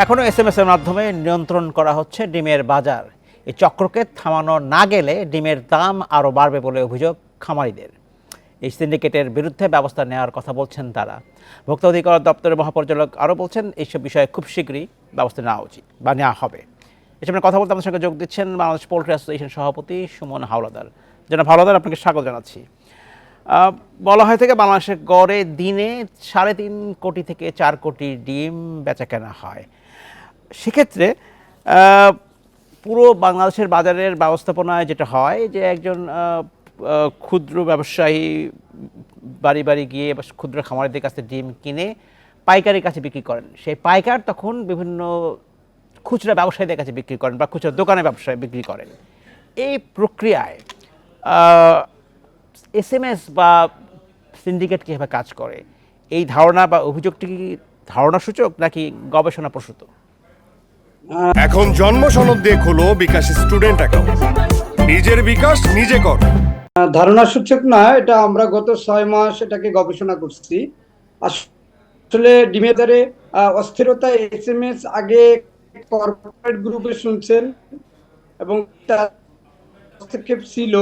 এখনও S M এর মাধ্যমে নিয়ন্ত্রণ করা হচ্ছে ডিমের বাজার। এই চক্রকে থামানো না গেলে ডিমের দাম আরও বাড়বে বলে অভিযোগ খামারিদের। এই সিন্ডিকেটের বিরুদ্ধে ব্যবস্থা নেওয়ার কথা বলছেন তারা। ভোক্তা অধিকার দপ্তরের মহাপরিচালক আরও বলছেন এইসব বিষয়ে খুব শীঘ্রই ব্যবস্থা নেওয়া উচিত বা নেওয়া হবে। এসব কথা বলতে আমাদের সঙ্গে যোগ দিচ্ছেন বাংলাদেশ পোল্ট্রি অ্যাসোসিয়েশন সভাপতি সুমন হাওলাদার। জনাব হাওলাদার, আপনাকে স্বাগত জানাচ্ছি। বলা হয় থেকে বাংলাদেশের গড়ে দিনে সাড়ে তিন কোটি থেকে চার কোটি ডিম বেচা কেনা হয়। সেক্ষেত্রে পুরো বাংলাদেশের বাজারের ব্যবস্থাপনায় যেটা হয় যে একজন ক্ষুদ্র ব্যবসায়ী বাড়ি বাড়ি গিয়ে ক্ষুদ্র খামারিদের কাছে ডিম কিনে পাইকারির কাছে বিক্রি করেন। সেই পাইকার তখন বিভিন্ন খুচরা ব্যবসায়ীদের কাছে বিক্রি করেন বা খুচরা দোকানে ব্যবসায় বিক্রি করেন। এই প্রক্রিয়ায় এস এম এস বা সিন্ডিকেট কীভাবে কাজ করে? এই ধারণা বা অভিযোগটি কি ধারণা সূচক নাকি গবেষণা প্রসূত এখন জন্ম সনদ দিয়ে খোলো বিকাশ স্টুডেন্ট অ্যাকাউন্ট। নিজের বিকাশ নিজে কর। ধারণা সূচক না, এটা আমরা গত ছয় মাস এটাকে গবেষণা করছি। আসলে ডিমেদারে দরে অস্থিরতা এস এম এস আগে কর্পোরেট গ্রুপে শুনছেন এবং তার হস্তক্ষেপ ছিল।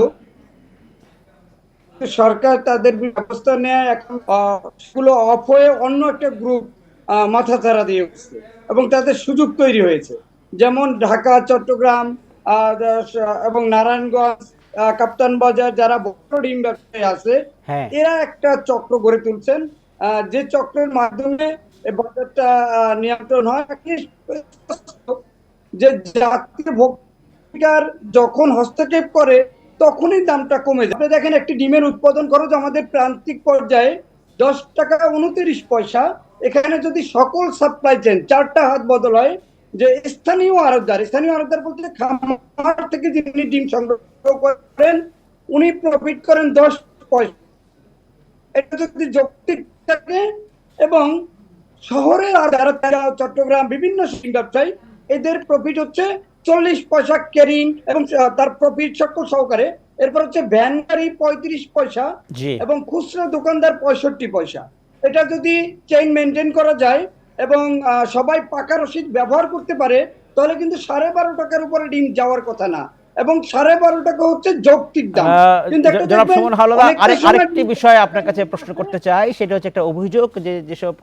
সরকার তাদের ব্যবস্থা নেয়, এখন অফ হয়ে অন্য একটা গ্রুপ মাথা ছাড়া দিয়ে উঠছে। এবং তাদের সুযোগ তৈরি হয়েছে। যেমন ঢাকা চট্টগ্রাম এবং নারায়ণগঞ্জ কাপ্তান বাজার যারা বড় ডিম ব্যবসায়ী আছে হ্যাঁ। এরা একটা চক্র গড়ে তুলছেন। যে চক্রের মাধ্যমে বাজারটা নিয়ন্ত্রণ হয় যে জাতীয় ভোক্তার যখন হস্তক্ষেপ করে তখনই দামটা কমে যায়। আপনি দেখেন একটি ডিমের উৎপাদন খরচ আমাদের প্রান্তিক পর্যায়ে দশ টাকা উনত্রিশ পয়সা। এখানে যদি সকল সাপ্লাই চেন চারটা হাত বদল হয় যে স্থানীয় আড়তদার স্থানীয় আড়তদার বলতে খামার থেকে যিনি ডিম সংগ্রহ করেন উনি প্রফিট করেন দশ পয়সা। এটা যদি যৌক্তিক থাকে এবং শহরের আর যারা তারা চট্টগ্রাম বিভিন্ন ব্যবসায়ী এদের প্রফিট হচ্ছে চল্লিশ পয়সা ক্যারিং এবং তার প্রফিট সকল সহকারে। এরপর হচ্ছে ভ্যান গাড়ি পঁয়ত্রিশ পয়সা এবং খুচরা দোকানদার পঁয়ষট্টি পয়সা। এটা যদি চেইন মেনটেন করা যায় এবং সবাই পাকা রসিদ ব্যবহার করতে পারে তাহলে কিন্তু সাড়ে বারো টাকার উপরে ডিম যাওয়ার কথা না। এবং সাড়ে বারো টাকা হচ্ছে যৌক্তিক দাম। জনাব সুমন আরেকটি বিষয় আপনার কাছে প্রশ্ন করতে চাই সেটা হচ্ছে একটা অভিযোগ যে যেসব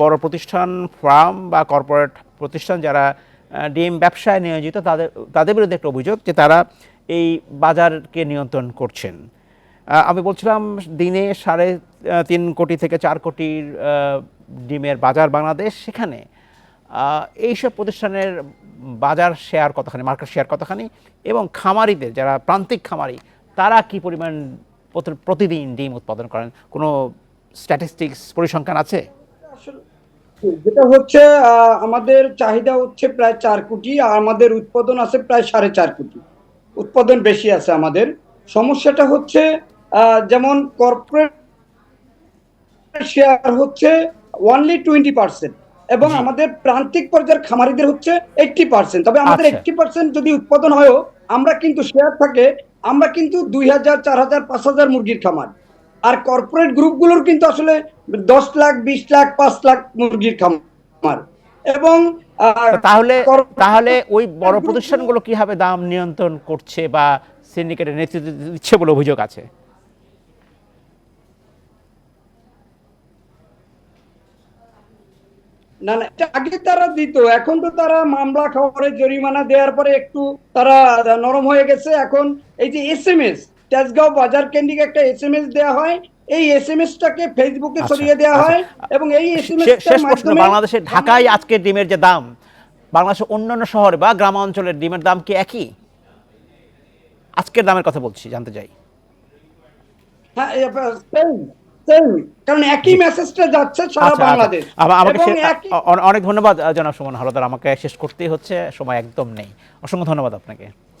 বড় প্রতিষ্ঠান ফার্ম বা কর্পোরেট প্রতিষ্ঠান যারা ডিম ব্যবসায় নিয়োজিত তাদের তাদের বিরুদ্ধে একটা অভিযোগ যে তারা এই বাজারকে নিয়ন্ত্রণ করছেন। আমি বলছিলাম দিনে সাড়ে তিন কোটি থেকে চার কোটির ডিমের বাজার বাংলাদেশ, সেখানে এইসব প্রতিষ্ঠানের বাজার শেয়ার কতখানি মার্কেট শেয়ার কতখানি, এবং খামারিদের, যারা প্রান্তিক খামারি, তারা কি পরিমাণ প্রতিদিন ডিম উৎপাদন করেন? কোনো স্ট্যাটিস্টিক্স পরিসংখ্যান আছে? যেটা হচ্ছে আমাদের চাহিদা হচ্ছে প্রায় চার কোটি, আর আমাদের উৎপাদন আছে প্রায় সাড়ে চার কোটি। উৎপাদন বেশি আছে আমাদের। সমস্যাটা হচ্ছে যেমন কর্পোরেট শেয়ার হচ্ছে ওনলি টোয়েন্টি পার্সেন্ট এবং আমাদের প্রান্তিক পর্যায়ের খামারিদের হচ্ছে এইটটি পার্সেন্ট তবে আমাদের আচ্ছা। এইটটি পার্সেন্ট যদি উৎপাদন হয়ও আমরা কিন্তু শেয়ার থাকে আমরা কিন্তু দুই হাজার চার হাজার পাঁচ হাজার মুরগির খামার। আর কর্পোরেট গ্রুপগুলোর কিন্তু আসলে দশ লাখ বিশ লাখ পাঁচ লাখ মুরগির খামার। এবং তাহলে তাহলে ওই বড় প্রতিষ্ঠানগুলো কীভাবে দাম নিয়ন্ত্রণ করছে বা সিন্ডিকেটের নেতৃত্ব দিচ্ছে বলে অভিযোগ আছে? না না আগে তারা দিত এখন তো তারা মামলা খাওয়ারে জরিমানা দেওয়ার পরে একটু তারা নরম হয়ে গেছে। এখন এই যে এস এম এস তেজগাঁও বাজার কেন্দ্রিক একটা এস এম এস দেওয়া হয় এই এস এম এসটাকে ফেসবুকে আচ্ছা, ছড়িয়ে দেওয়া আচ্ছা। হয় এবং এই এস শেষ প্রশ্ন বাংলাদেশে ঢাকায় আজকে ডিমের যে দাম বাংলাদেশের অন্যান্য শহরে বা গ্রামাঞ্চলের ডিমের দাম কি একই? আজকের দামের কথা বলছি জানতে চাই। হ্যাঁ কারণ একই মেসেজটা যাচ্ছে সারা আচ্ছা, আচ্ছা। বাংলাদেশ। আমাকে অনেক ধন্যবাদ জনাব সুমন হালদার। আমাকে শেষ করতেই হচ্ছে সময় একদম নেই। অসংখ্য ধন্যবাদ আপনাকে।